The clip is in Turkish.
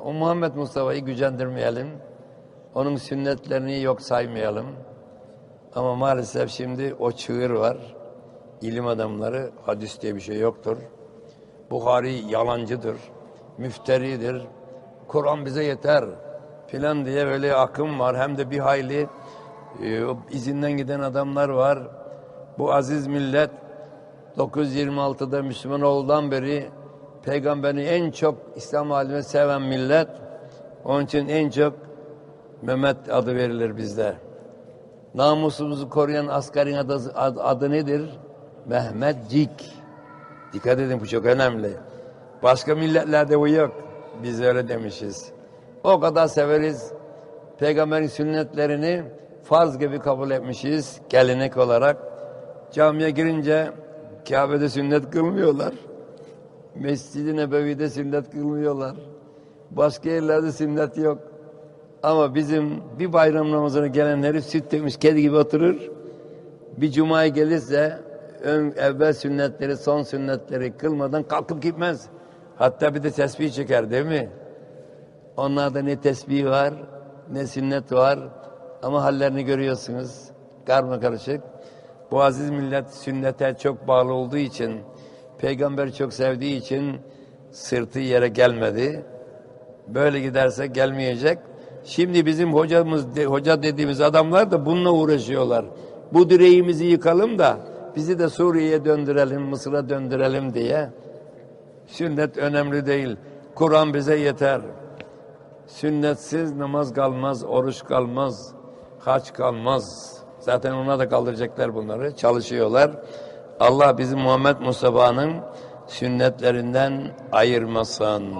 O Muhammed Mustafa'yı gücendirmeyelim. Onun sünnetlerini yok saymayalım. Ama maalesef şimdi o çığır var. İlim adamları hadis diye bir şey yoktur. Buhari yalancıdır. Müfteridir. Kur'an bize yeter filan diye böyle akım var. Hem de bir hayli e, izinden giden adamlar var. Bu aziz millet 926'da Müslüman olduğundan beri peygamberi en çok İslam alemine seven millet. Onun için en çok Mehmet adı verilir bizde. Namusumuzu koruyan askerin adı, adı, adı nedir? Mehmetcik. Dikkat edin bu çok önemli. Başka milletlerde bu yok. Biz öyle demişiz. O kadar severiz. Peygamberin sünnetlerini farz gibi kabul etmişiz gelenek olarak. Camiye girince Kabe'de sünnet kılmıyorlar. Mescid-i Nebevi'de sünnet kılmıyorlar. Başka yerlerde sünnet yok. Ama bizim bir bayram namazına gelenleri süt demiş kedi gibi oturur. Bir cumaya gelirse ön, evvel sünnetleri, son sünnetleri kılmadan kalkıp gitmez. Hatta bir de tesbih çeker değil mi? Onlarda ne tesbih var, ne sünnet var. Ama hallerini görüyorsunuz. Karma karışık. Bu aziz millet sünnete çok bağlı olduğu için, peygamber çok sevdiği için sırtı yere gelmedi. Böyle giderse gelmeyecek. Şimdi bizim hocamız, hoca dediğimiz adamlar da bununla uğraşıyorlar. Bu direğimizi yıkalım da bizi de Suriye'ye döndürelim, Mısır'a döndürelim diye. Sünnet önemli değil. Kur'an bize yeter. Sünnetsiz namaz kalmaz, oruç kalmaz, haç kalmaz. Zaten ona da kaldıracaklar bunları. Çalışıyorlar. Allah bizi Muhammed Mustafa'nın sünnetlerinden ayırmasın.